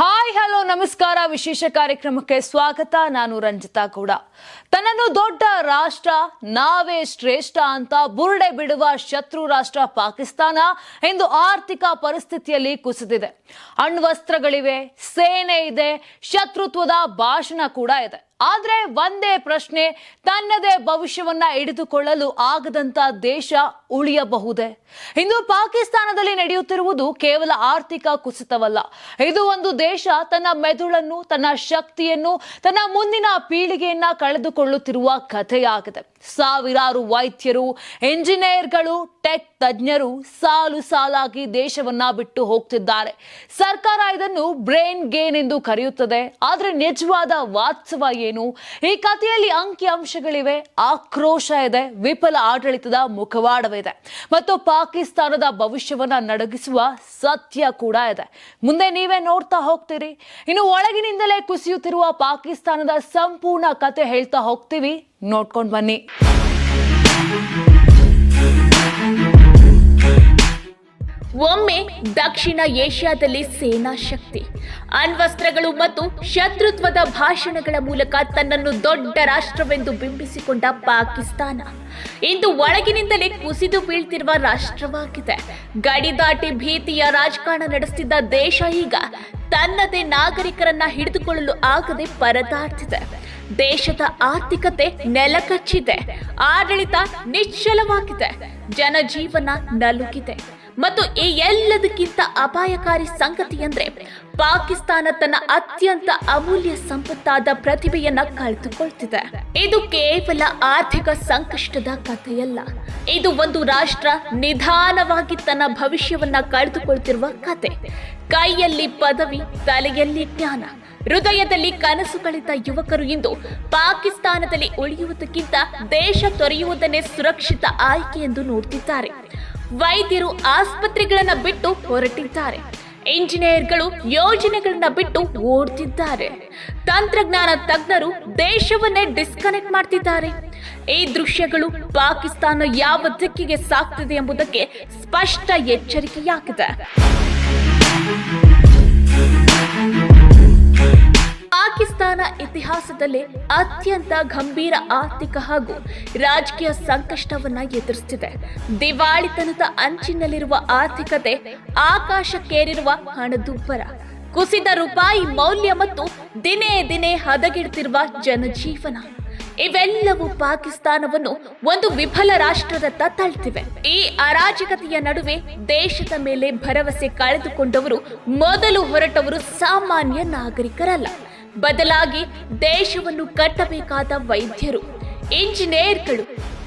Hi hello ನಮಸ್ಕಾರ ವಿಶೇಷ ಕಾರ್ಯಕ್ರಮಕ್ಕೆ ಸ್ವಾಗತ ನಾನು ರಂಜಿತಾ ಗೌಡ ತನ್ನನ್ನು ದೊಡ್ಡ ರಾಷ್ಟ್ರ ನಾವೇ ಶ್ರೇಷ್ಠ ಅಂತ ಬುರುಡೆ ಬಿಡುವ ಶತ್ರು ರಾಷ್ಟ್ರ ಪಾಕಿಸ್ತಾನ ಇಂದು ಆರ್ಥಿಕ ಪರಿಸ್ಥಿತಿಯಲ್ಲಿ ಕುಸಿದಿದೆ ಅಣ್ವಸ್ತ್ರಗಳಿವೆ ಸೇನೆ ಇದೆ ಶತ್ರುತ್ವದ ಭಾಷಣ ಕೂಡ ಇದೆ ಆದ್ರೆ ಒಂದೇ ಪ್ರಶ್ನೆ, ತನ್ನದೇ ಭವಿಷ್ಯವನ್ನ ಹಿಡಿದುಕೊಳ್ಳಲು ಆಗದಂತ ದೇಶ ಉಳಿಯಬಹುದೇ? ಇಂದು ಪಾಕಿಸ್ತಾನದಲ್ಲಿ ನಡೆಯುತ್ತಿರುವುದು ಕೇವಲ ಆರ್ಥಿಕ ಕುಸಿತವಲ್ಲ. ಇದು ಒಂದು ದೇಶ ತನ್ನ ಮೆದುಳನ್ನು, ತನ್ನ ಶಕ್ತಿಯನ್ನು, ತನ್ನ ಮುಂದಿನ ಪೀಳಿಗೆಯನ್ನ ಕಳೆದುಕೊಳ್ಳುತ್ತಿರುವ ಕಥೆಯಾಗಿದೆ. ಸಾವಿರಾರು ವೈದ್ಯರು, ಎಂಜಿನಿಯರ್ಗಳು, ಟೆಕ್ ತಜ್ಞರು ಸಾಲು ಸಾಲಾಗಿ ದೇಶವನ್ನ ಬಿಟ್ಟು ಹೋಗ್ತಿದ್ದಾರೆ. ಸರ್ಕಾರ ಇದನ್ನು ಬ್ರೈನ್ ಗೇನ್ ಎಂದು ಕರೆಯುತ್ತದೆ. ಆದರೆ ನಿಜವಾದ ವಾಸ್ತವ ಏನು? ಈ ಕಥೆಯಲ್ಲಿ ಅಂಕಿ ಅಂಶಗಳಿವೆ ಆಕ್ರೋಶ ಇದೆ. ವಿಫಲ ಆಡಳಿತದ ಮುಖವಾಡವಿದೆ. ಮತ್ತು ಪಾಕಿಸ್ತಾನದ ಭವಿಷ್ಯವನ್ನ ನಡಗಿಸುವ ಸತ್ಯ ಕೂಡ ಇದೆ. ಮುಂದೆ ನೀವೇ ನೋಡ್ತಾ ಹೋಗ್ತೀರಿ. ಇನ್ನು ಒಳಗಿನಿಂದಲೇ ಕುಸಿಯುತ್ತಿರುವ ಪಾಕಿಸ್ತಾನದ ಸಂಪೂರ್ಣ ಕತೆ ಹೇಳ್ತಾ ಹೋಗ್ತೀವಿ. ನೋಡ್ಕೊಂಡು ಬನ್ನಿ. ಒಮ್ಮೆ ದಕ್ಷಿಣ ಏಷ್ಯಾದಲ್ಲಿ ಸೇನಾ ಶಕ್ತಿ. ಅಣ್ವಸ್ತ್ರಗಳು ಮತ್ತು ಶತ್ರುತ್ವದ ಭಾಷಣಗಳ ಮೂಲಕ ತನ್ನನ್ನು ದೊಡ್ಡ ರಾಷ್ಟ್ರವೆಂದು ಬಿಂಬಿಸಿಕೊಂಡ ಪಾಕಿಸ್ತಾನ. ಇಂದು ಒಳಗಿನಿಂದಲೇ ಕುಸಿದು ಬೀಳ್ತಿರುವ ರಾಷ್ಟ್ರವಾಗಿದೆ. ಗಡಿ ದಾಟಿ ಭೀತಿಯ ರಾಜಕಾರಣ ನಡೆಸುತ್ತಿದ್ದ ದೇಶ ಈಗ ತನ್ನದೇ ನಾಗರಿಕರನ್ನ ಹಿಡಿದುಕೊಳ್ಳಲು ಆಗದೆ ಪರದಾಡ್ತಿದೆ. ದೇಶದ ಆರ್ಥಿಕತೆ ನೆಲಕಚ್ಚಿದೆ. ಆಡಳಿತ ನಿಶ್ಚಲವಾಗಿದೆ. ಜನಜೀವನ ನಲುಗಿದೆ. ಮತ್ತು ಈ ಎಲ್ಲದಕ್ಕಿಂತ ಅಪಾಯಕಾರಿ ಸಂಗತಿ ಅಂದ್ರೆ ಪಾಕಿಸ್ತಾನ ತನ್ನ ಅತ್ಯಂತ ಅಮೂಲ್ಯ ಸಂಪತ್ತಾದ ಪ್ರತಿಭೆಯನ್ನ ಕಳೆದುಕೊಳ್ತಿದೆ. ಇದು ಕೇವಲ ಆರ್ಥಿಕ ಸಂಕಷ್ಟದ ಕಥೆಯಲ್ಲ. ಇದು ಒಂದು ರಾಷ್ಟ್ರ ನಿಧಾನವಾಗಿ ತನ್ನ ಭವಿಷ್ಯವನ್ನ ಕಳೆದುಕೊಳ್ತಿರುವ ಕತೆ ಕೈಯಲ್ಲಿ ಪದವಿ, ತಲೆಯಲ್ಲಿ ಜ್ಞಾನ. ಹೃದಯದಲ್ಲಿ ಕನಸುಗಳಿದ್ದ ಯುವಕರು ಇಂದು ಪಾಕಿಸ್ತಾನದಲ್ಲಿ ಉಳಿಯುವುದಕ್ಕಿಂತ ದೇಶ ತೊರೆಯುವುದನ್ನೇ ಸುರಕ್ಷಿತ ಆಯ್ಕೆ ಎಂದು ನೋಡ್ತಿದ್ದಾರೆ. ವೈದ್ಯರು ಆಸ್ಪತ್ರೆಗಳನ್ನ ಬಿಟ್ಟು ಹೊರಟಿದ್ದಾರೆ. ಇಂಜಿನಿಯರ್ಗಳು ಯೋಜನೆಗಳನ್ನ ಬಿಟ್ಟು ಓಡ್ತಿದ್ದಾರೆ. ತಂತ್ರಜ್ಞಾನ ತಜ್ಞರು ದೇಶವನ್ನೇ ಡಿಸ್ಕನೆಕ್ಟ್ ಮಾಡ್ತಿದ್ದಾರೆ. ಈ ದೃಶ್ಯಗಳು ಪಾಕಿಸ್ತಾನ ಯಾವ ದಿಕ್ಕಿಗೆ ಸಾಕ್ತಿದೆ ಎಂಬುದಕ್ಕೆ ಸ್ಪಷ್ಟ ಎಚ್ಚರಿಕೆಯಾಗಿದೆ. ಪಾಕಿಸ್ತಾನ ಇತಿಹಾಸದಲ್ಲೇ ಅತ್ಯಂತ ಗಂಭೀರ ಆರ್ಥಿಕ ಹಾಗೂ ರಾಜಕೀಯ ಸಂಕಷ್ಟವನ್ನ ಎದುರಿಸುತ್ತಿದೆ ದಿವಾಳಿತನದ ಅಂಚಿನಲ್ಲಿರುವ ಆರ್ಥಿಕತೆ ಆಕಾಶಕ್ಕೇರಿರುವ ಹಣದುಬ್ಬರ, ಕುಸಿದ ರೂಪಾಯಿ ಮೌಲ್ಯ ಮತ್ತು ದಿನೇ ದಿನೇ ಹದಗೆಡುತ್ತಿರುವ ಜನಜೀವನ. ಇವೆಲ್ಲವೂ ಪಾಕಿಸ್ತಾನವನ್ನು ಒಂದು ವಿಫಲ ರಾಷ್ಟ್ರದತ್ತ ತಳ್ತಿವೆ. ಈ ಅರಾಜಕತೆಯ ನಡುವೆ ದೇಶದ ಮೇಲೆ ಭರವಸೆ ಕಳೆದುಕೊಂಡವರು ಮೊದಲು ಹೊರಟವರು ಸಾಮಾನ್ಯ ನಾಗರಿಕರಲ್ಲ. ಬದಲಾಗಿ ದೇಶವನ್ನು ಕಟ್ಟಬೇಕಾದ ವೈದ್ಯರು. ಇಂಜಿನಿಯರ್ಗಳು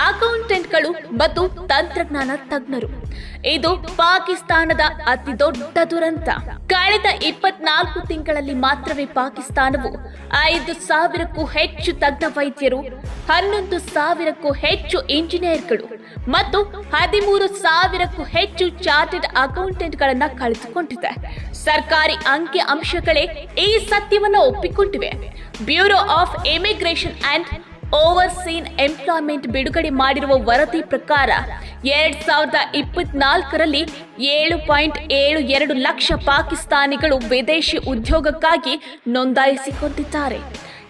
ಅಕೌಂಟೆಂಟ್ಗಳು ಮತ್ತು ತಂತ್ರಜ್ಞಾನ ತಜ್ಞರು. ಇದು ಪಾಕಿಸ್ತಾನದ ಅತಿ ದೊಡ್ಡ ದುರಂತ. ಕಳೆದ ಇಪ್ಪತ್ನಾಲ್ಕು ತಿಂಗಳಲ್ಲಿ ಮಾತ್ರವೇ ಪಾಕಿಸ್ತಾನವು ಐದು ಸಾವಿರಕ್ಕೂ ಹೆಚ್ಚು ತಜ್ಞ ವೈದ್ಯರು, ಹನ್ನೊಂದು ಸಾವಿರಕ್ಕೂ ಹೆಚ್ಚು ಇಂಜಿನಿಯರ್ಗಳು ಮತ್ತು ಹದಿಮೂರು ಸಾವಿರಕ್ಕೂ ಹೆಚ್ಚು ಚಾರ್ಟೆಡ್ ಅಕೌಂಟೆಂಟ್ಗಳನ್ನು ಕಳೆದುಕೊಂಡಿದೆ. ಸರ್ಕಾರಿ ಅಂಕಿ ಅಂಶಗಳೇ ಈ ಸತ್ಯವನ್ನು ಒಪ್ಪಿಕೊಂಡಿವೆ. Bureau of immigration and overseas employment ಬಿಡುಗಡೆ ಮಾಡಿರುವ ವರದಿ ಪ್ರಕಾರ ಎರಡ್ ಸಾವಿರದ ಇಪ್ಪತ್ನಾಲ್ಕರಲ್ಲಿ ಏಳು ಪಾಯಿಂಟ್ ಏಳು ಎರಡು ಲಕ್ಷ ಪಾಕಿಸ್ತಾನಿಗಳು ವಿದೇಶಿ ಉದ್ಯೋಗಕ್ಕಾಗಿ ನೋಂದಾಯಿಸಿಕೊಂಡಿದ್ದಾರೆ.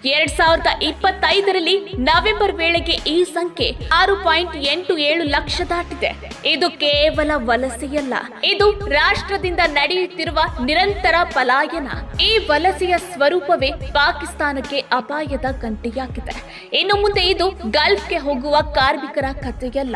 ಎರಡ್ ಸಾವಿರದ ಇಪ್ಪತ್ತೈದರಲ್ಲಿ ನವೆಂಬರ್ ವೇಳೆಗೆ ಈ ಸಂಖ್ಯೆ ಆರು ಪಾಯಿಂಟ್ ಎಂಟು ಏಳು ಲಕ್ಷ ದಾಟಿದೆ. ಇದು ಕೇವಲ ವಲಸೆಯಲ್ಲ. ಇದು ರಾಷ್ಟ್ರದಿಂದ ನಡೆಯುತ್ತಿರುವ ನಿರಂತರ ಪಲಾಯನ. ಈ ವಲಸೆಯ ಸ್ವರೂಪವೇ ಪಾಕಿಸ್ತಾನಕ್ಕೆ ಅಪಾಯದ ಗಂಟೆಯಾಗಿದೆ ಇನ್ನು ಮುಂದೆ ಇದು ಗಲ್ಫ್ಗೆ ಹೋಗುವ ಕಾರ್ಮಿಕರ ಕಥೆಯಲ್ಲ.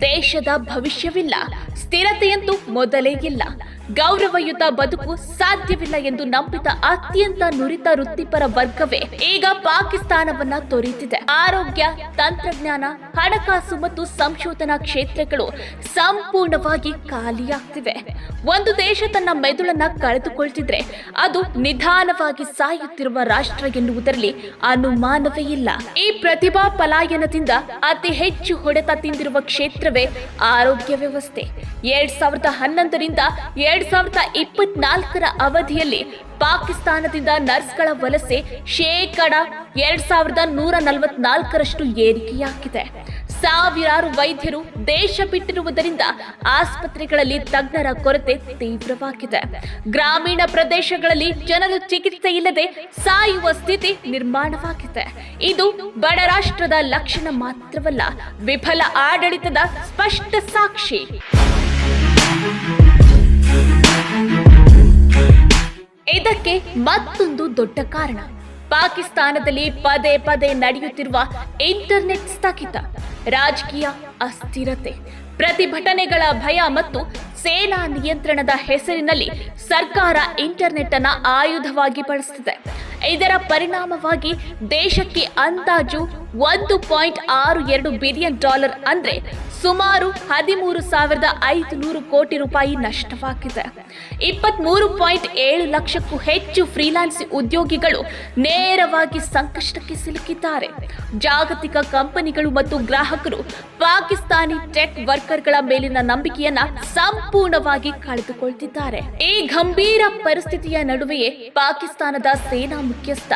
ದೇಶದ ಭವಿಷ್ಯವಿಲ್ಲ. ಸ್ಥಿರತೆಯಂತೂ ಮೊದಲೇ ಇಲ್ಲ. ಗೌರವಯುತ ಬದುಕು ಸಾಧ್ಯವಿಲ್ಲ ಎಂದು ನಂಬಿದ ಅತ್ಯಂತ ನುರಿತ ವೃತ್ತಿಪರ ವರ್ಗವೇ ಈಗ ಪಾಕಿಸ್ತಾನವನ್ನ ತೊರೆಯುತ್ತಿದೆ. ಆರೋಗ್ಯ, ತಂತ್ರಜ್ಞಾನ, ಹಣಕಾಸು ಮತ್ತು ಸಂಶೋಧನಾ ಕ್ಷೇತ್ರಗಳು ಸಂಪೂರ್ಣವಾಗಿ ಖಾಲಿಯಾಗ್ತಿವೆ. ಒಂದು ದೇಶ ತನ್ನ ಮೆದುಳನ್ನ ಕಳೆದುಕೊಳ್ತಿದ್ರೆ ಅದು ನಿಧಾನವಾಗಿ ಸಾಯುತ್ತಿರುವ ರಾಷ್ಟ್ರ ಎನ್ನುವುದರಲ್ಲಿ ಅನುಮಾನವೇ ಇಲ್ಲ. ಈ ಪ್ರತಿಭಾ ಪಲಾಯನದಿಂದ ಅತಿ ಹೆಚ್ಚು ಹೊಡೆತ ತಿಂದಿರುವ ಕ್ಷೇತ್ರವೇ ಆರೋಗ್ಯ ವ್ಯವಸ್ಥೆ. ಎರಡ್ ಸಾವಿರದ ಹನ್ನೊಂದರಿಂದ ಎರಡ್ ಸಾವಿರದ ಇಪ್ಪತ್ನಾಲ್ಕರ ಅವಧಿಯಲ್ಲಿ ಪಾಕಿಸ್ತಾನದಿಂದ ನರ್ಸ್ಗಳ ವಲಸೆ ಶೇಕಡ ಎರಡ್ ಸಾವಿರದ ನೂರ ನಲವತ್ನಾಲ್ಕರಷ್ಟು ಏರಿಕೆಯಾಗಿದೆ. ಸಾವಿರಾರು ವೈದ್ಯರು ದೇಶ ಬಿಟ್ಟಿರುವುದರಿಂದ ಆಸ್ಪತ್ರೆಗಳಲ್ಲಿ ತಜ್ಞರ ಕೊರತೆ ತೀವ್ರವಾಗಿದೆ. ಗ್ರಾಮೀಣ ಪ್ರದೇಶಗಳಲ್ಲಿ ಜನರು ಚಿಕಿತ್ಸೆ ಇಲ್ಲದೆ ಸಾಯುವ ಸ್ಥಿತಿ ನಿರ್ಮಾಣವಾಗಿದೆ. ಇದು ಬಡ ರಾಷ್ಟ್ರದ ಲಕ್ಷಣ ಮಾತ್ರವಲ್ಲ, ವಿಫಲ ಆಡಳಿತದ ಸ್ಪಷ್ಟ ಸಾಕ್ಷಿ. ಇದಕ್ಕೆ ಮತ್ತೊಂದು ದೊಡ್ಡ ಕಾರಣ. ಪಾಕಿಸ್ತಾನದಲ್ಲಿ ಪದೇ ಪದೇ ನಡೆಯುತ್ತಿರುವ ಇಂಟರ್ನೆಟ್ ಸ್ಥಗಿತ, ರಾಜಕೀಯ ಅಸ್ಥಿರತೆ, ಪ್ರತಿಭಟನೆಗಳ ಭಯ ಮತ್ತು ಸೇನಾ ನಿಯಂತ್ರಣದ ಹೆಸರಿನಲ್ಲಿ ಸರ್ಕಾರ ಇಂಟರ್ನೆಟ್ ಅನ್ನ ಆಯುಧವಾಗಿ ಬಳಸುತ್ತಿದೆ ಇದರ ಪರಿಣಾಮವಾಗಿ ದೇಶಕ್ಕೆ ಅಂದಾಜು ಒಂದು ಪಾಯಿಂಟ್ ಆರು ಎರಡು ಬಿಲಿಯನ್ ಡಾಲರ್ ಅಂದ್ರೆ ಸುಮಾರು ಹದಿಮೂರು ಸಾವಿರದ ಐದು ನೂರು ಕೋಟಿ ರೂಪಾಯಿ ನಷ್ಟವಾಗಿದೆ. ಇಪ್ಪತ್ಮೂರು ಪಾಯಿಂಟ್ ಏಳು ಲಕ್ಷಕ್ಕೂ ಹೆಚ್ಚು ಫ್ರೀಲಾನ್ಸ್ ಉದ್ಯೋಗಿಗಳು ನೇರವಾಗಿ ಸಂಕಷ್ಟಕ್ಕೆ ಸಿಲುಕಿದ್ದಾರೆ. ಜಾಗತಿಕ ಕಂಪನಿಗಳು ಮತ್ತು ಗ್ರಾಹಕರು ಪಾಕಿಸ್ತಾನಿ ಟೆಕ್ ವರ್ಕರ್ಗಳ ಮೇಲಿನ ನಂಬಿಕೆಯನ್ನ ಸಂಪೂರ್ಣವಾಗಿ ಕಳೆದುಕೊಳ್ತಿದ್ದಾರೆ. ಈ ಗಂಭೀರ ಪರಿಸ್ಥಿತಿಯ ನಡುವೆಯೇ ಪಾಕಿಸ್ತಾನದ ಸೇನಾ ಮುಖ್ಯಸ್ಥ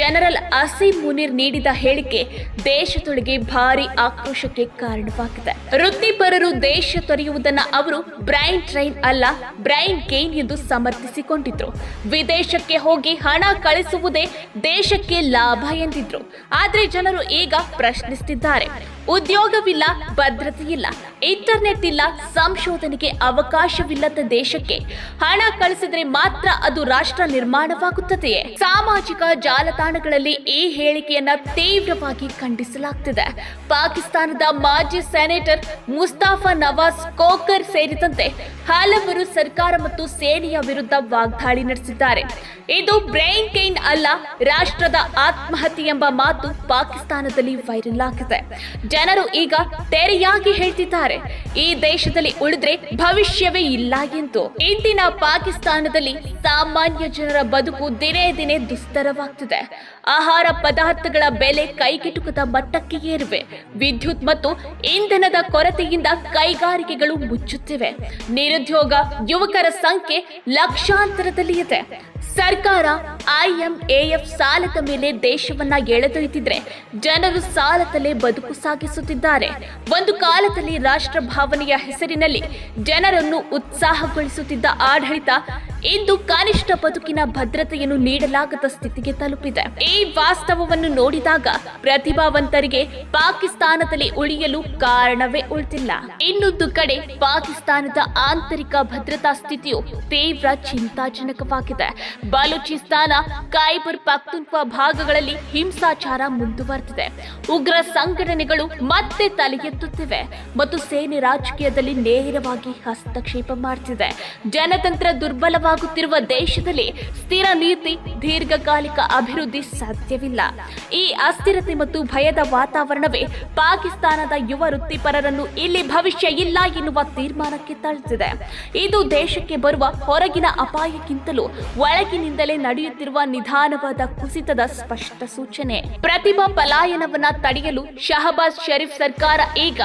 ಜನರಲ್ ಅಸೀಂ ಮುನೀರ್ ನೀಡಿದ ಹೇಳಿಕೆ ದೇಶದೊಳಗೆ ಭಾರಿ ಆಕ್ರೋಶಕ್ಕೆ ಕಾರಣವಾಗಿದೆ. ವೃತ್ತಿಪರರು ದೇಶ ತೊರೆಯುವುದನ್ನು ಅವರು ಬ್ರೈನ್ ಟ್ರೈನ್ ಅಲ್ಲ, ಬ್ರೈನ್ ಗೇನ್ ಎಂದು ಸಮರ್ಥಿಸಿಕೊಂಡಿದ್ರು. ವಿದೇಶಕ್ಕೆ ಹೋಗಿ ಹಣ ಕಳಿಸುವುದೇ ದೇಶಕ್ಕೆ ಲಾಭ ಎಂದಿದ್ರು. ಆದರೆ ಜನರು ಈಗ ಪ್ರಶ್ನಿಸುತ್ತಿದ್ದಾರೆ ಉದ್ಯೋಗವಿಲ್ಲ ಭದ್ರತೆ ಇಲ್ಲ ಇಂಟರ್ನೆಟ್ ಇಲ್ಲ, ಸಂಶೋಧನೆಗೆ ಅವಕಾಶವಿಲ್ಲದ ದೇಶಕ್ಕೆ ಹಣ ಕಳಿಸಿದ್ರೆ ಮಾತ್ರ ಅದು ರಾಷ್ಟ್ರ ನಿರ್ಮಾಣವಾಗುತ್ತದೆಯೇ? ಸಾಮಾಜಿಕ ಜಾಲತಾಣಗಳಲ್ಲಿ ಈ ಹೇಳಿಕೆಯನ್ನ ತೀವ್ರವಾಗಿ ಖಂಡಿಸಲಾಗ್ತಿದೆ. ಪಾಕಿಸ್ತಾನದ ಮಾಜಿ ಸೆನೆಟರ್ ಮುಸ್ತಾಫಾ ನವಾಜ್ ಕೋಕರ್ ಸೇರಿದಂತೆ ಹಲವರು ಸರ್ಕಾರ ಮತ್ತು ಸೇನೆಯ ವಿರುದ್ಧ ವಾಗ್ದಾಳಿ ನಡೆಸಿದ್ದಾರೆ. ಇದು ಬ್ರೈನ್ ಕೇನ್ ಅಲ್ಲ, ರಾಷ್ಟ್ರದ ಆತ್ಮಹತ್ಯೆ ಎಂಬ ಮಾತು ಪಾಕಿಸ್ತಾನದಲ್ಲಿ ವೈರಲ್ ಆಗಿದೆ. ಜನರು ಈಗ ತೆರೆಯಾಗಿ ಹೇಳ್ತಿದ್ದಾರೆ. ಈ ದೇಶದಲ್ಲಿ ಉಳಿದ್ರೆ ಭವಿಷ್ಯವೇ ಇಲ್ಲ ಎಂದು. ಇಂದಿನ ಪಾಕಿಸ್ತಾನದಲ್ಲಿ ಸಾಮಾನ್ಯ ಜನರ ಬದುಕು ದಿನೇ ದಿನೇ ದುಸ್ತರವಾಗ್ತಿದೆ. ಆಹಾರ ಪದಾರ್ಥಗಳ ಬೆಲೆ ಕೈಗೆಟುಕದ ಮಟ್ಟಕ್ಕೆ ಏರಿವೆ. ವಿದ್ಯುತ್ ಮತ್ತು ಇಂಧನದ ಕೊರತೆಯಿಂದ ಕೈಗಾರಿಕೆಗಳು ಮುಚ್ಚುತ್ತಿವೆ. ನಿರುದ್ಯೋಗ, ಯುವಕರ ಸಂಖ್ಯೆ ಲಕ್ಷಾಂತರದಲ್ಲಿ ಇದೆ ಸರ್ಕಾರ ಐಎಂಎಎಫ್ ಸಾಲದ ಮೇಲೆ ದೇಶವನ್ನ ಎಳೆದೊಯ್ತಿದ್ರೆ ಜನರು ಸಾಲದಲ್ಲೇ ಬದುಕು ಸಾಗಿಸುತ್ತಿದ್ದಾರೆ. ಒಂದು ಕಾಲದಲ್ಲಿ ರಾಷ್ಟ್ರ ಭಾವನೆಯ ಹೆಸರಿನಲ್ಲಿ ಜನರನ್ನು ಉತ್ಸಾಹಗೊಳಿಸುತ್ತಿದ್ದ ಆಡಳಿತ ಇಂದು ಕನಿಷ್ಠ ಬದುಕಿನ ಭದ್ರತೆಯನ್ನು ನೀಡಲಾಗದ ಸ್ಥಿತಿಗೆ ತಲುಪಿದೆ. ಈ ವಾಸ್ತವವನ್ನು ನೋಡಿದಾಗ ಪ್ರತಿಭಾವಂತರಿಗೆ ಪಾಕಿಸ್ತಾನದಲ್ಲಿ ಉಳಿಯಲು ಕಾರಣವೇ ಉಳಿದಿಲ್ಲ. ಇನ್ನೊಂದು ಕಡೆ ಪಾಕಿಸ್ತಾನದ ಆಂತರಿಕ ಭದ್ರತಾ ಸ್ಥಿತಿಯು ತೀವ್ರ ಚಿಂತಾಜನಕವಾಗಿದೆ. ಬಲೂಚಿಸ್ತಾನ, ಖೈಬರ್ ಪಖ್ತೂನ್ಖ್ವಾ ಭಾಗಗಳಲ್ಲಿ ಹಿಂಸಾಚಾರ ಮುಂದುವರೆದಿದೆ. ಉಗ್ರ ಸಂಘಟನೆಗಳು ಮತ್ತೆ ತಲೆ ಎತ್ತುತ್ತಿವೆ ಮತ್ತು ಸೇನೆ ರಾಜಕೀಯದಲ್ಲಿ ನೇರವಾಗಿ ಹಸ್ತಕ್ಷೇಪ ಮಾಡುತ್ತಿದೆ ಜನತಂತ್ರ ದುರ್ಬಲವಾಗುತ್ತಿರುವ ದೇಶದಲ್ಲಿ ಸ್ಥಿರ ನೀತಿ, ದೀರ್ಘಕಾಲಿಕ ಅಭಿವೃದ್ಧಿ ಸಾಧ್ಯವಿಲ್ಲ. ಈ ಅಸ್ಥಿರತೆ ಮತ್ತು ಭಯದ ವಾತಾವರಣವೇ ಪಾಕಿಸ್ತಾನದ ಯುವ ವೃತ್ತಿಪರರನ್ನು ಇಲ್ಲಿ ಭವಿಷ್ಯ ಇಲ್ಲ ಎನ್ನುವ ತೀರ್ಮಾನಕ್ಕೆ ತಳ್ಳುತ್ತಿದೆ ಇದು ದೇಶಕ್ಕೆ ಬರುವ ಹೊರಗಿನ ಅಪಾಯಕ್ಕಿಂತಲೂ ಒಳಗಿನಿಂದಲೇ ನಡೆಯುತ್ತಿರುವ ನಿಧಾನವಾದ ಕುಸಿತದ ಸ್ಪಷ್ಟ ಸೂಚನೆ. ಪ್ರತಿಭಾ ಪಲಾಯನವನ್ನ ತಡೆಯಲು ಶಹಬಾಜ್ ಶರೀಫ್ ಸರ್ಕಾರ ಈಗ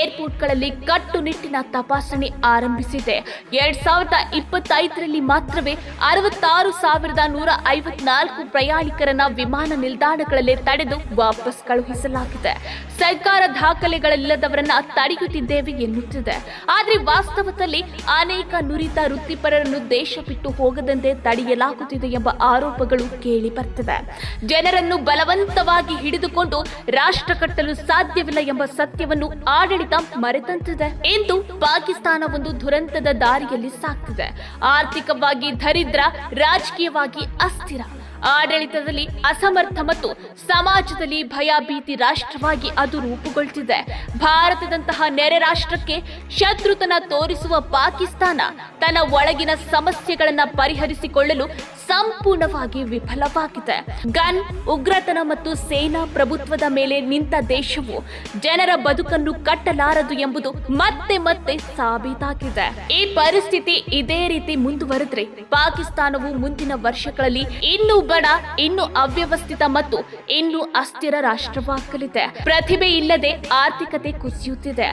ಏರ್ಪೋರ್ಟ್ಗಳಲ್ಲಿ ಕಟ್ಟುನಿಟ್ಟಿನ ತಪಾಸಣೆ ಆರಂಭಿಸಿದೆ. ಎರಡ್ ಸಾವಿರದ ಇಪ್ಪತ್ತೈದರಲ್ಲಿ ಮಾತ್ರವೇ ಅರವತ್ತಾರು ಸಾವಿರದ ನೂರ ಐವತ್ನಾಲ್ಕು ಪ್ರಯಾಣಿಕರನ್ನ ವಿಮಾನ ನಿಲ್ದಾಣಗಳಲ್ಲಿ ತಡೆದು ವಾಪಸ್ ಕಳುಹಿಸಲಾಗಿದೆ. ಸರ್ಕಾರ ದಾಖಲೆಗಳಿಲ್ಲದವರನ್ನ ತಡೆಯುತ್ತಿದ್ದೇವೆ ಎನ್ನುತ್ತಿದೆ. ಆದರೆ ವಾಸ್ತವದಲ್ಲಿ ಅನೇಕ ನುರಿತ ವೃತ್ತಿಪರರನ್ನು ದೇಶ ಬಿಟ್ಟು ಹೋಗದಂತೆ ತಡೆಯಲಾಗುತ್ತಿದೆ ಎಂಬ ಆರೋಪಗಳು ಕೇಳಿ ಬರ್ತಿವೆ ಜನರನ್ನು ಬಲವಂತವಾಗಿ ಹಿಡಿದುಕೊಂಡು ರಾಷ್ಟ್ರ ಕಟ್ಟಲು ಸಾಧ್ಯವಿಲ್ಲ ಎಂಬ ಸತ್ಯವನ್ನು ಆಡಳಿತ ಮರೆತಂತಿದೆ ಎಂದು ಪಾಕಿಸ್ತಾನ ಒಂದು ದುರಂತದ ದಾರಿಯಲ್ಲಿ ಸಾಗ್ತಿದೆ ಆರ್ಥಿಕವಾಗಿ ದರಿದ್ರ ರಾಜಕೀಯವಾಗಿ ಅಸ್ಥಿರ. ಆಡಳಿತದಲ್ಲಿ ಅಸಮರ್ಥ ಮತ್ತು ಸಮಾಜದಲ್ಲಿ ಭಯಭೀತಿ ರಾಷ್ಟ್ರವಾಗಿ ಅದು ರೂಪುಗೊಳ್ತಿದೆ. ಭಾರತದಂತಹ ನೆರೆ ರಾಷ್ಟ್ರಕ್ಕೆ ಶತ್ರುತನ ತೋರಿಸುವ ಪಾಕಿಸ್ತಾನ ತನ್ನ ಒಳಗಿನ ಸಮಸ್ಯೆಗಳನ್ನ ಪರಿಹರಿಸಿಕೊಳ್ಳಲು ಸಂಪೂರ್ಣವಾಗಿ ವಿಫಲವಾಗಿದೆ. ಗನ್, ಉಗ್ರತನ ಮತ್ತು ಸೇನಾ ಪ್ರಭುತ್ವದ ಮೇಲೆ ನಿಂತ ದೇಶವು ಜನರ ಬದುಕನ್ನು ಕಟ್ಟಲಾರದು ಎಂಬುದು ಮತ್ತೆ ಮತ್ತೆ ಸಾಬೀತಾಗಿದೆ. ಈ ಪರಿಸ್ಥಿತಿ ಇದೇ ರೀತಿ ಮುಂದುವರೆದ್ರೆ ಪಾಕಿಸ್ತಾನವು ಮುಂದಿನ ವರ್ಷಗಳಲ್ಲಿ ಇನ್ನೂ ಬಡ ಇನ್ನು ಅವ್ಯವಸ್ಥಿತ ಮತ್ತು ಇನ್ನು ಅಸ್ಥಿರ ರಾಷ್ಟ್ರವಾಗಲಿದೆ. ಪ್ರತಿಭೆ ಇಲ್ಲದೆ ಆರ್ಥಿಕತೆ ಕುಸಿಯುತ್ತಿದೆ.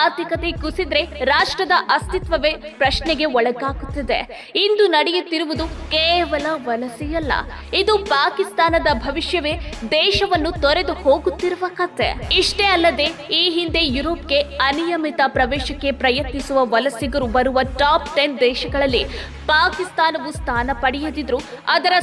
ಆರ್ಥಿಕತೆ ಕುಸಿದ್ರೆ ರಾಷ್ಟ್ರದ ಅಸ್ತಿತ್ವವೇ ಪ್ರಶ್ನೆಗೆ ಒಳಗಾಗುತ್ತಿದೆ. ಇಂದು ನಡೆಯುತ್ತಿರುವುದು ಕೇವಲ ವಲಸೆಯಲ್ಲ. ಇದು ಪಾಕಿಸ್ತಾನದ ಭವಿಷ್ಯವೇ ದೇಶವನ್ನು ತೊರೆದು ಹೋಗುತ್ತಿರುವ ಕತೆ ಇಷ್ಟೇ ಅಲ್ಲದೆ ಈ ಹಿಂದೆ ಯುರೋಪ್ಗೆ ಅನಿಯಮಿತ ಪ್ರವೇಶಕ್ಕೆ ಪ್ರಯತ್ನಿಸುವ ವಲಸಿಗರು ಬರುವ ಟಾಪ್ ಟೆನ್ ದೇಶಗಳಲ್ಲಿ ಪಾಕಿಸ್ತಾನವು ಸ್ಥಾನ ಪಡೆಯದಿದ್ರು ಅದರ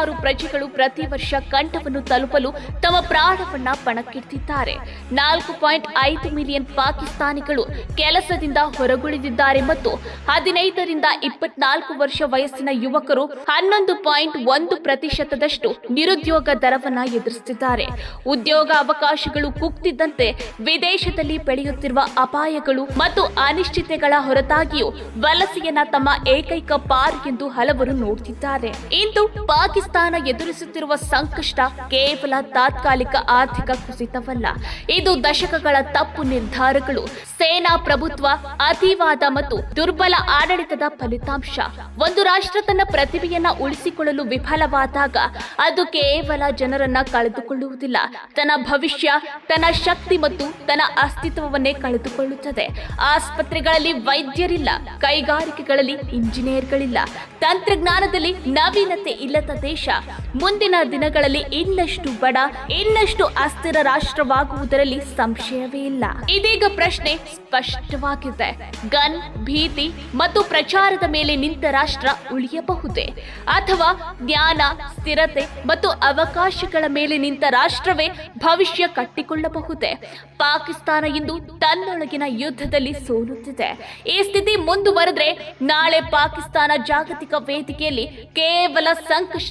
ಸಾವಿರಾರು ಪ್ರಜೆಗಳು ಪ್ರತಿ ವರ್ಷ ಕಂಠವನ್ನು ತಲುಪಲು ತಮ್ಮ ಪ್ರಾಣವನ್ನ ಪಣಕ್ಕಿಡ್ತಿದ್ದಾರೆ. ನಾಲ್ಕು ಪಾಯಿಂಟ್ ಐದು ಮಿಲಿಯನ್ ಪಾಕಿಸ್ತಾನಿಗಳು ಕೆಲಸದಿಂದ ಹೊರಗುಳಿದಿದ್ದಾರೆ ಮತ್ತು ಹದಿನೈದರಿಂದ ಇಪ್ಪತ್ನಾಲ್ಕು ವರ್ಷ ವಯಸ್ಸಿನ ಯುವಕರು ಹನ್ನೊಂದು ಪಾಯಿಂಟ್ ಒಂದು ಪ್ರತಿಶತದಷ್ಟು ನಿರುದ್ಯೋಗ ದರವನ್ನ ಎದುರಿಸುತ್ತಿದ್ದಾರೆ ಉದ್ಯೋಗ ಅವಕಾಶಗಳು ಕುಗ್ತಿದ್ದಂತೆ ವಿದೇಶದಲ್ಲಿ ಬೆಳೆಯುತ್ತಿರುವ ಅಪಾಯಗಳು ಮತ್ತು ಅನಿಶ್ಚಿತೆಗಳ ಹೊರತಾಗಿಯೂ ವಲಸೆಯನ್ನ ತಮ್ಮ ಏಕೈಕ ಪಾರ್ ಎಂದು ಹಲವರು ನೋಡುತ್ತಿದ್ದಾರೆ ಇಂದು ಪಾಕಿಸ್ತಾನ ಎದುರಿಸುತ್ತಿರುವ ಸಂಕಷ್ಟ ಕೇವಲ ತಾತ್ಕಾಲಿಕ ಆರ್ಥಿಕ ಕುಸಿತವಲ್ಲ. ಇದು ದಶಕಗಳ ತಪ್ಪು ನಿರ್ಧಾರಗಳು. ಸೇನಾ ಪ್ರಭುತ್ವ, ಅತಿವಾದ ಮತ್ತು ದುರ್ಬಲ ಆಡಳಿತದ ಫಲಿತಾಂಶ. ಒಂದು ರಾಷ್ಟ್ರ ತನ್ನ ಪ್ರತಿಭೆಯನ್ನ ಉಳಿಸಿಕೊಳ್ಳಲು ವಿಫಲವಾದಾಗ ಅದು ಕೇವಲ ಜನರನ್ನ ಕಳೆದುಕೊಳ್ಳುವುದಿಲ್ಲ. ತನ್ನ ಭವಿಷ್ಯ, ತನ್ನ ಶಕ್ತಿ ಮತ್ತು ತನ್ನ ಅಸ್ತಿತ್ವವನ್ನೇ ಕಳೆದುಕೊಳ್ಳುತ್ತದೆ. ಆಸ್ಪತ್ರೆಗಳಲ್ಲಿ ವೈದ್ಯರಿಲ್ಲ, ಕೈಗಾರಿಕೆಗಳಲ್ಲಿ ಇಂಜಿನಿಯರ್ಗಳಿಲ್ಲ. ತಂತ್ರಜ್ಞಾನದಲ್ಲಿ ನವೀನತೆ ಇಲ್ಲದ ದೇಶ. ಮುಂದಿನ ದಿನಗಳಲ್ಲಿ ಇನ್ನಷ್ಟು ಬಡ, ಇನ್ನಷ್ಟು ಅಸ್ಥಿರ ರಾಷ್ಟ್ರವಾಗುವುದರಲ್ಲಿ ಸಂಶಯವೇ ಇಲ್ಲ. ಇದೀಗ ಪ್ರಶ್ನೆ ಸ್ಪಷ್ಟವಾಗಿದೆ. ಗನ್, ಭೀತಿ ಮತ್ತು ಪ್ರಚಾರದ ಮೇಲೆ ನಿಂತ ರಾಷ್ಟ್ರ ಉಳಿಯಬಹುದೇ? ಅಥವಾ ಜ್ಞಾನ, ಸ್ಥಿರತೆ ಮತ್ತು ಅವಕಾಶಗಳ ಮೇಲೆ ನಿಂತ ರಾಷ್ಟ್ರವೇ ಭವಿಷ್ಯ ಕಟ್ಟಿಕೊಳ್ಳಬಹುದೇ? ಪಾಕಿಸ್ತಾನ ಇಂದು ತನ್ನೊಳಗಿನ ಯುದ್ಧದಲ್ಲಿ ಸೋಲುತ್ತಿದೆ. ಈ ಸ್ಥಿತಿ ಮುಂದುವರೆದ್ರೆ ನಾಳೆ ಪಾಕಿಸ್ತಾನ ಜಾಗತಿಕ ವೇದಿಕೆಯಲ್ಲಿ ಕೇವಲ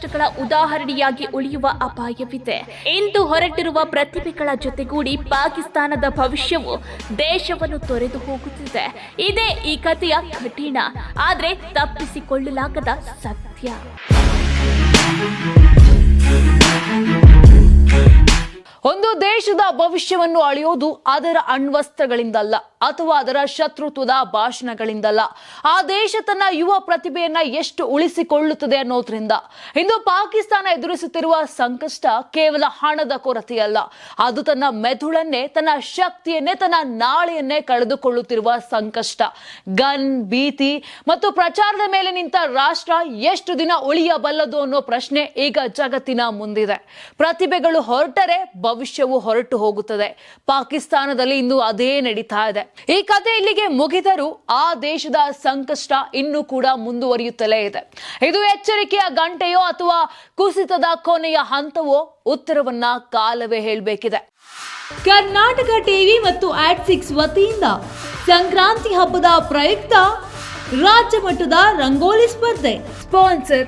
ಸಂಕಷ್ಟಗಳ ಉದಾಹರಣೆಯಾಗಿ ಉಳಿಯುವ ಅಪಾಯವಿದೆ. ಇಂದು ಹೊರಟಿರುವ ಪ್ರತಿಭೆಗಳ ಜೊತೆಗೂಡಿ ಪಾಕಿಸ್ತಾನದ ಭವಿಷ್ಯವು ದೇಶವನ್ನು ತೊರೆದು ಹೋಗುತ್ತಿದೆ. ಇದೇ ಈ ಕಥೆಯ ಕಠಿಣ, ಆದರೆ ತಪ್ಪಿಸಿಕೊಳ್ಳಲಾಗದ ಸತ್ಯ. ಒಂದು ದೇಶದ ಭವಿಷ್ಯವನ್ನು ಅಳೆಯೋದು ಅದರ ಅಣ್ವಸ್ತ್ರಗಳಿಂದಲ್ಲ ಅಥವಾ ಅದರ ಶತ್ರುತ್ವದ ಭಾಷಣಗಳಿಂದಲ್ಲ. ಆ ದೇಶ ತನ್ನ ಯುವ ಪ್ರತಿಭೆಯನ್ನ ಎಷ್ಟು ಉಳಿಸಿಕೊಳ್ಳುತ್ತದೆ ಅನ್ನೋದ್ರಿಂದ. ಇಂದು ಪಾಕಿಸ್ತಾನ ಎದುರಿಸುತ್ತಿರುವ ಸಂಕಷ್ಟ ಕೇವಲ ಹಣದ ಕೊರತೆಯಲ್ಲ. ಅದು ತನ್ನ ಮೆದುಳನ್ನೇ, ತನ್ನ ಶಕ್ತಿಯನ್ನೇ, ತನ್ನ ನಾಳೆಯನ್ನೇ ಕಳೆದುಕೊಳ್ಳುತ್ತಿರುವ ಸಂಕಷ್ಟ. ಗನ್, ಭೀತಿ ಮತ್ತು ಪ್ರಚಾರದ ಮೇಲೆ ನಿಂತ ರಾಷ್ಟ್ರ ಎಷ್ಟು ದಿನ ಉಳಿಯಬಲ್ಲದು ಅನ್ನೋ ಪ್ರಶ್ನೆ ಈಗ ಜಗತ್ತಿನ ಮುಂದಿದೆ. ಪ್ರತಿಭೆಗಳು ಹೊರಟರೆ ಭವಿಷ್ಯವು ಹೊರಟು ಹೋಗುತ್ತದೆ. ಪಾಕಿಸ್ತಾನದಲ್ಲಿ ಇಂದು ಅದೇ ನಡೀತಾ ಇದೆ. ಈ ಕತೆ ಇಲ್ಲಿಗೆ ಮುಗಿದರೂ ಆ ದೇಶದ ಸಂಕಷ್ಟ ಇನ್ನೂ ಕೂಡ ಮುಂದುವರಿಯುತ್ತಲೇ ಇದೆ. ಇದು ಎಚ್ಚರಿಕೆಯ ಗಂಟೆಯೋ ಅಥವಾ ಕುಸಿತದ ಕೊನೆಯ ಹಂತವೋ? ಉತ್ತರವನ್ನ ಕಾಲವೇ ಹೇಳಬೇಕಿದೆ. ಕರ್ನಾಟಕ ಟಿವಿ ಮತ್ತು ಆಟ್ ಸಿಕ್ಸ್ ವತಿಯಿಂದ ಸಂಕ್ರಾಂತಿ ಹಬ್ಬದ ಪ್ರಯುಕ್ತ ರಾಜ್ಯ ಮಟ್ಟದ ರಂಗೋಲಿ ಸ್ಪರ್ಧೆ. Sponsor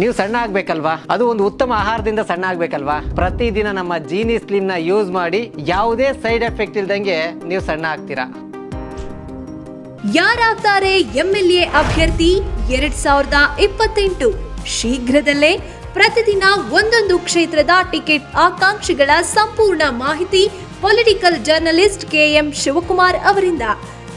ನೀವು ಸಣ್ಣ ಆಗ್ಬೇಕಲ್ವಾ? ಅದು ಒಂದು ಉತ್ತಮ ಆಹಾರದಿಂದ ಸಣ್ಣ ಆಗ್ಬೇಕಲ್ವಾ? ಪ್ರತಿದಿನ ನಮ್ಮ ಜೀನಿ ಸ್ಲಿಮ್ನ ಯೂಸ್ ಮಾಡಿ ಯಾವುದೇ ಸೈಡ್ ಎಫೆಕ್ಟ್ ಇಲ್ದಂಗೆ ನೀವು ಸಣ್ಣ ಆಗ್ತೀರಾ? ಯಾರಾಗ್ತಾರೆ ಎಂಎಲ್ಎ ಅಭ್ಯರ್ಥಿ ಎರಡ್ ಸಾವಿರದ ಇಪ್ಪತ್ತೆಂಟು. ಶೀಘ್ರದಲ್ಲೇ ಪ್ರತಿದಿನ ಒಂದೊಂದು ಕ್ಷೇತ್ರದ ಟಿಕೆಟ್ ಆಕಾಂಕ್ಷಿಗಳ ಸಂಪೂರ್ಣ ಮಾಹಿತಿ ಪೊಲಿಟಿಕಲ್ ಜರ್ನಲಿಸ್ಟ್ ಕೆಎಂ ಶಿವಕುಮಾರ್ ಅವರಿಂದ.